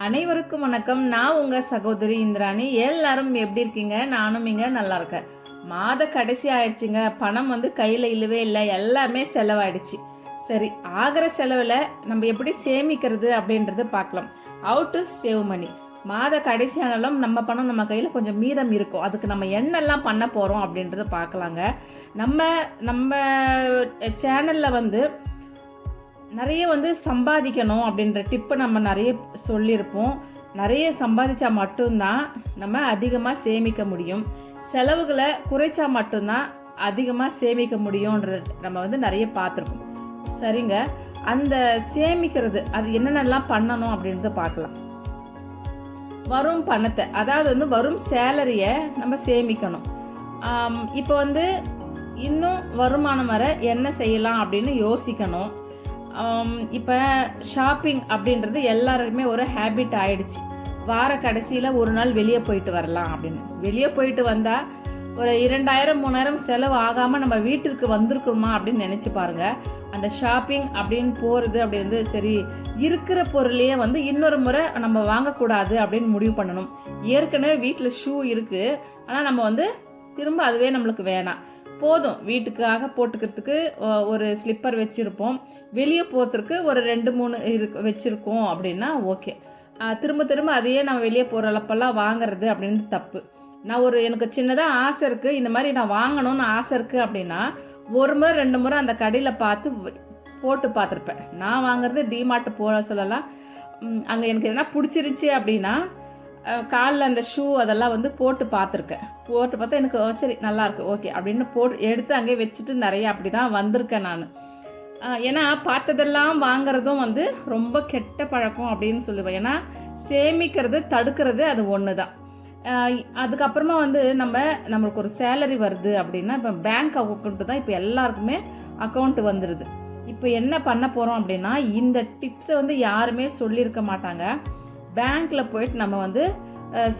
அனைவருக்கும் வணக்கம். நான் உங்க சகோதரி இந்திராணி. எல்லாரும் எப்படி இருக்கீங்க? நானும் இங்க நல்லா இருக்கேன். மாத கடைசி ஆயிடுச்சுங்க. பணம் வந்து கையில இல்லவே இல்லை. எல்லாமே செலவாயிடுச்சு. சரி ஆகிற செலவில் நம்ம எப்படி சேமிக்கிறது அப்படின்றத பார்க்கலாம். அவுட் டு சேவ் மணி மாத கடைசி ஆனாலும் நம்ம பணம் நம்ம கையில் கொஞ்சம் மீதம் இருக்கும். அதுக்கு நம்ம என்னெல்லாம் பண்ண போகிறோம் அப்படின்றத பார்க்கலாங்க. நம்ம நம்ம சேனலில் வந்து நிறைய வந்து சம்பாதிக்கணும் அப்படின்ற டிப்பை நம்ம நிறைய சொல்லியிருப்போம். நிறைய சம்பாதிச்சா மட்டும்தான் நம்ம அதிகமாக சேமிக்க முடியும். செலவுகளை குறைச்சா மட்டும்தான் அதிகமாக சேமிக்க முடியும்ன்றது நம்ம வந்து நிறைய பார்த்துருக்கோம். சரிங்க. அந்த சேமிக்கிறது அது என்னென்னலாம் பண்ணணும் அப்படின்றத பார்க்கலாம். வரும் பணத்தை அதாவது வந்து வரும் சேலரியை நம்ம சேமிக்கணும். இப்போ வந்து இன்னும் வருமானம் வர என்ன செய்யலாம் அப்படின்னு யோசிக்கணும். இப்போ ஷாப்பிங் அப்படின்றது எல்லாருக்குமே ஒரு ஹேபிட் ஆயிடுச்சு. வார கடைசியில் ஒரு நாள் வெளியே போயிட்டு வரலாம் அப்படின்னு. வெளியே போயிட்டு வந்தால் ஒரு இரண்டாயிரம் மூணாயிரம் செலவு ஆகாமல் நம்ம வீட்டிற்கு வந்திருக்கணுமா அப்படின்னு நினச்சி பாருங்கள் அந்த ஷாப்பிங் அப்படின்னு போகிறது அப்படி வந்து சரி இருக்கிற பொருளையே வந்து இன்னொரு முறை நம்ம வாங்கக்கூடாது அப்படின்னு முடிவு பண்ணணும். ஏற்கனவே வீட்டில் ஷூ இருக்குது ஆனால் நம்ம வந்து திரும்ப அதுவே நம்மளுக்கு வேணாம். போதும். வீட்டுக்காக போட்டுக்கிறதுக்கு ஒரு ஸ்லிப்பர் வச்சுருப்போம். வெளியே போகிறதுக்கு ஒரு ரெண்டு மூணு இருக்கு வச்சுருக்கோம் அப்படின்னா ஓகே. திரும்ப திரும்ப அதையே நான் வெளியே போகிற அளப்பெல்லாம் வாங்குறது அப்படின்னு தப்பு. நான் ஒரு எனக்கு சின்னதாக ஆசை இருக்குது இந்த மாதிரி நான் வாங்கணும்னு ஆசை இருக்குது அப்படின்னா ஒரு முறை ரெண்டு முறை அந்த கடையில் பார்த்து போட்டு பார்த்துருப்பேன். நான் வாங்குறது டிமார்ட் போக சொல்லலாம். அங்கே எனக்கு எதனா பிடிச்சிருச்சு அப்படின்னா காலில் அந்த ஷூ அதெல்லாம் வந்து போட்டு பார்த்துருக்கேன். போட்டு பார்த்தா எனக்கு சரி நல்லாயிருக்கு ஓகே அப்படின்னு போட்டு எடுத்து அங்கே வச்சுட்டு நிறைய அப்படி தான் வந்திருக்கேன் நான். ஏன்னா பார்த்ததெல்லாம் வாங்குறதும் வந்து ரொம்ப கெட்ட பழக்கம் அப்படின்னு சொல்லுவேன். ஏன்னா சேமிக்கிறது தடுக்கிறது அது ஒன்று தான் அதுக்கப்புறமா வந்து நம்ம நம்மளுக்கு ஒரு சேலரி வருது அப்படின்னா இப்போ பேங்க் அக்கௌண்ட்டு தான் இப்போ எல்லாருக்குமே அக்கௌண்ட் வந்துடுது இப்போ என்ன பண்ண போகிறோம் அப்படின்னா இந்த டிப்ஸை வந்து யாருமே சொல்லியிருக்க மாட்டாங்க. பேங்க்கில் போயிட்டு நம்ம வந்து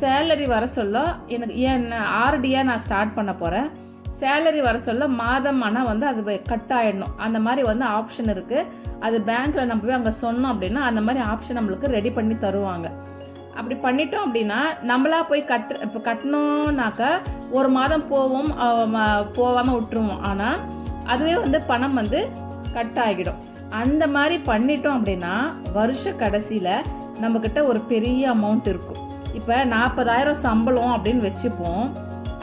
சேலரி வர சொல்ல எனக்கு ஏன் ஆர்டியாக நான் ஸ்டார்ட் பண்ண போகிறேன் சேலரி வர சொல்ல மாதம் ஆனால் வந்து அது கட் ஆகிடணும் அந்த மாதிரி வந்து ஆப்ஷன் இருக்குது அது பேங்க்கில் நம்ம போய் அங்கே சொன்னோம் அப்படின்னா அந்த மாதிரி ஆப்ஷன் நம்மளுக்கு ரெடி பண்ணி தருவாங்க. அப்படி பண்ணிட்டோம் அப்படின்னா நம்மளா போய் கட் இப்போ கட்டணும்னாக்கா ஒரு மாதம் போவோம் போகாமல் விட்டுருவோம். ஆனால் அதுவே வந்து பணம் வந்து கட் ஆகிடும். அந்த மாதிரி பண்ணிட்டோம் அப்படின்னா வருஷ கடைசியில் நம்மக்கிட்ட ஒரு பெரிய அமௌண்ட் இருக்கும். இப்போ நாற்பதாயிரம் சம்பளம் அப்படின்னு வச்சுப்போம்.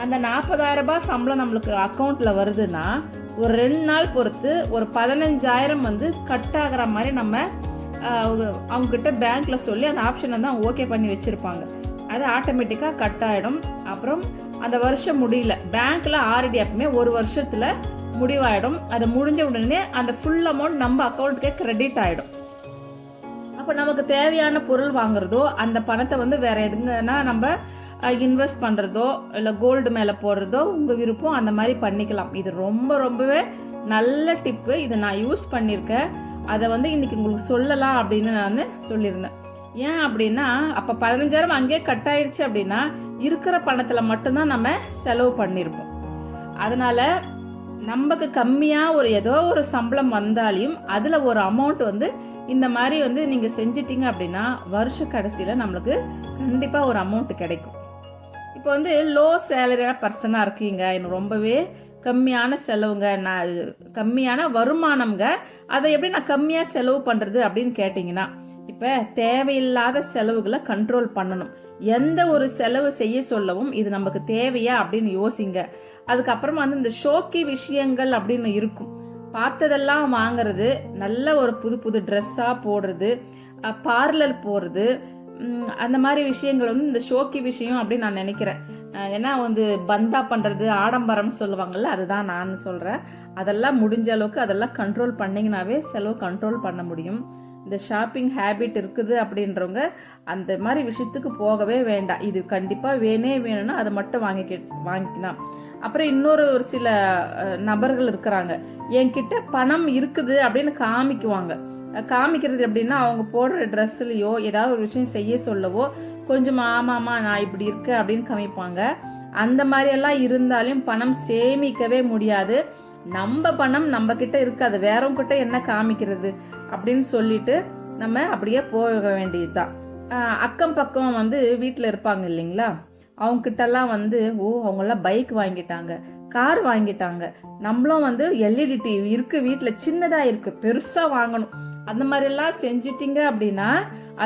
அந்த நாற்பதாயிரம் ரூபாய் சம்பளம் நம்மளுக்கு அக்கௌண்ட்டில் வருதுன்னா ஒரு ரெண்டு நாள் பொறுத்து ஒரு பதினஞ்சாயிரம் வந்து கட் ஆகிற மாதிரி நம்ம அவங்கக்கிட்ட பேங்க்கில் சொல்லி அந்த ஆப்ஷனை தான் ஓகே பண்ணி வச்சுருப்பாங்க. அது ஆட்டோமேட்டிக்காக கட் ஆகிடும் அப்புறம் அந்த வருஷம் முடியல. பேங்க்கில் ஆர்டி எப்பவுமே ஒரு வருஷத்தில் முடிவாயிடும். அது முடிஞ்ச உடனே அந்த ஃபுல் அமௌண்ட் நம்ம அக்கௌண்ட்டுக்கே க்ரெடிட் ஆகிடும் அப்போ நமக்கு தேவையான பொருள் வாங்குறதோ அந்த பணத்தை வந்து வேற எதுங்கன்னா நம்ம இன்வெஸ்ட் பண்ணுறதோ இல்லை கோல்டு மேலே போடுறதோ உங்கள் விருப்பம் அந்த மாதிரி பண்ணிக்கலாம். இது ரொம்ப ரொம்பவே நல்ல டிப்பு இதை நான் யூஸ் பண்ணியிருக்கேன் அதை வந்து இன்னைக்கு உங்களுக்கு சொல்லலாம் அப்படின்னு நான் சொல்லியிருந்தேன். ஏன் அப்படின்னா அப்போ பதினஞ்சாயிரம் அங்கேயே கட் ஆயிடுச்சு அப்படின்னா இருக்கிற பணத்தில் மட்டும்தான் நம்ம செலவு பண்ணியிருப்போம் அதனால நமக்கு கம்மியாக ஒரு ஏதோ ஒரு சம்பளம் வந்தாலையும் அதில் ஒரு அமௌண்ட் வந்து இந்த மாதிரி வந்து நீங்கள் செஞ்சிட்டிங்க அப்படின்னா வருஷ கடைசியில் நம்மளுக்கு கண்டிப்பாக ஒரு அமௌண்ட் கிடைக்கும். இப்போ வந்து லோ சேலரியான பர்சனாக இருக்கீங்க. எனக்கு ரொம்பவே கம்மியான செலவுங்க. நான் கம்மியான வருமானம்ங்க. அதை எப்படி நான் கம்மியாக செலவு பண்ணுறது அப்படின்னு கேட்டிங்கன்னா இப்போ தேவையில்லாத செலவுகளை கண்ட்ரோல் பண்ணணும். எந்த ஒரு செலவு செய்ய சொல்லவும் இது நமக்கு தேவையா அப்படின்னு யோசிங்க. அதுக்கப்புறமா வந்து இந்த ஷோக்கி விஷயங்கள் அப்படின்னு இருக்கும். பார்த்ததெல்லாம் வாங்குறது நல்ல ஒரு புது புது ட்ரெஸ்ஸாக போடுறது பார்லர் போகிறது அந்த மாதிரி விஷயங்கள் வந்து இந்த ஷோக்கி விஷயம் அப்படின்னு நான் நினைக்கிறேன். ஏன்னா வந்து பந்தா பண்ணுறது ஆடம்பரம்னு சொல்லுவாங்கள்ல அதுதான் நான் சொல்கிறேன் அதெல்லாம் முடிஞ்ச அளவுக்கு அதெல்லாம் கண்ட்ரோல் பண்ணிங்கனாவே செலவு கண்ட்ரோல் பண்ண முடியும். இந்த ஷாப்பிங் ஹேபிட் இருக்குது அப்படின்றவங்க அந்த மாதிரி விஷயத்துக்கு போகவே வேண்டாம். இது கண்டிப்பாக வேணே வேணும்னா அதை மட்டும் வாங்கிக்க வாங்கிக்கலாம். அப்புறம் இன்னொரு ஒரு சில நபர்கள் இருக்கிறாங்க. என்கிட்ட பணம் இருக்குது அப்படின்னு காமிக்குவாங்க. காமிக்கிறது எப்படின்னா அவங்க போடுற ட்ரெஸ்லையோ ஏதாவது ஒரு விஷயம் செய்ய சொல்லவோ கொஞ்சம் ஆமாம்மா நான் இப்படி இருக்கேன் அப்படின்னு காமிப்பாங்க. அந்த மாதிரியெல்லாம் இருந்தாலும் பணம் சேமிக்கவே முடியாது. நம்ம பணம் நம்ம கிட்ட இருக்காது வேறவங்க கிட்ட என்ன காமிக்கிறது? அப்படின்னு சொல்லிட்டு நம்ம அப்படியே போக வேண்டியதுதான். அக்கம் பக்கம் வந்து வீட்டில் இருப்பாங்க இல்லைங்களா? அவங்கக்கிட்டலாம் வந்து ஓ அவங்களாம் பைக் வாங்கிட்டாங்க கார் வாங்கிட்டாங்க. நம்மளும் வந்து எல்இடி டிவி இருக்குது வீட்டில் சின்னதாக இருக்குது பெருசாக வாங்கணும். அந்த மாதிரிலாம் செஞ்சிட்டிங்க அப்படின்னா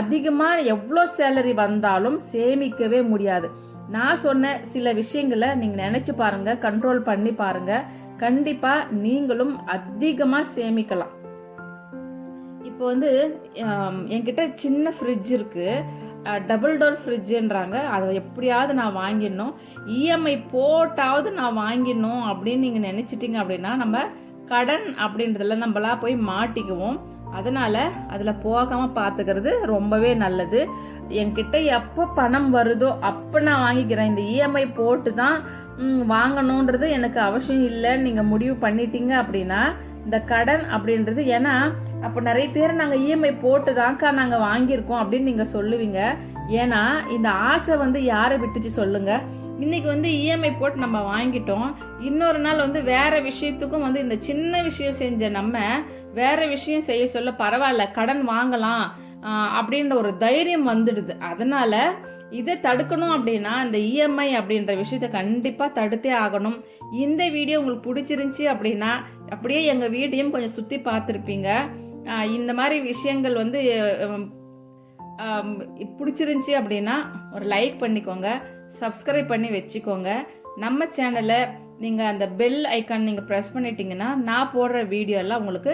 அதிகமாக எவ்வளோ சேலரி வந்தாலும் சேமிக்கவே முடியாது. நான் சொன்ன சில விஷயங்களை நீங்கள் நினச்சி பாருங்கள் கண்ட்ரோல் பண்ணி பாருங்கள் கண்டிப்பாக நீங்களும் அதிகமாக சேமிக்கலாம். இப்போ வந்து என்கிட்ட சின்ன ஃப்ரிட்ஜ் இருக்குது டபுள் டோர் ஃப்ரிட்ஜுன்றாங்க அதை எப்படியாவது நான் வாங்கிடணும். இஎம்ஐ போட்டாவது நான் வாங்கிடணும் அப்படின்னு நீங்கள் நினச்சிட்டிங்க அப்படின்னா நம்ம கடன் அப்படின்றதுல நம்மளா போய் மாட்டிக்குவோம். அதனால் அதில் போகாமல் பார்த்துக்கிறது ரொம்பவே நல்லது. என்கிட்ட எப்போ பணம் வருதோ அப்போ நான் வாங்கிக்கிறேன். இந்த இஎம்ஐ போட்டு தான் வாங்கணுன்றது எனக்கு அவசியம் இல்லைன்னு நீங்கள் முடிவு பண்ணிட்டீங்க அப்படின்னா இந்த கடன் அப்படின்றது ஏன்னா அப்போ நிறைய பேர் நாங்கள் இஎம்ஐ போட்டு தான்க்கா நாங்கள் வாங்கியிருக்கோம் அப்படின்னு நீங்கள் சொல்லுவீங்க. ஏன்னா இந்த ஆசை வந்து யாரை விட்டுச்சு சொல்லுங்க. இன்னைக்கு வந்து இஎம்ஐ போட்டு நம்ம வாங்கிட்டோம். இன்னொரு நாள் வந்து வேற விஷயத்துக்கும் வந்து இந்த சின்ன விஷயம் செஞ்ச நம்ம வேற விஷயம் செய்ய சொல்ல பரவாயில்ல. கடன் வாங்கலாம். அப்படின்ற ஒரு தைரியம் வந்துடுது. அதனால இதை தடுக்கணும் அப்படின்னா இந்த இஎம்ஐ அப்படின்ற விஷயத்த கண்டிப்பாக தடுத்தே ஆகணும். இந்த வீடியோ உங்களுக்கு பிடிச்சிருந்துச்சி அப்படின்னா அப்படியே எங்கள் வீட்டையும் கொஞ்சம் சுற்றி பார்த்துருப்பீங்க. இந்த மாதிரி விஷயங்கள் வந்து பிடிச்சிருந்துச்சி அப்படின்னா ஒரு லைக் பண்ணிக்கோங்க. சப்ஸ்கிரைப் பண்ணி வச்சுக்கோங்க. நம்ம சேனலை நீங்கள் அந்த பெல் ஐக்கான் நீங்கள் ப்ரெஸ் பண்ணிட்டீங்கன்னா நான் போடுற வீடியோ எல்லாம் உங்களுக்கு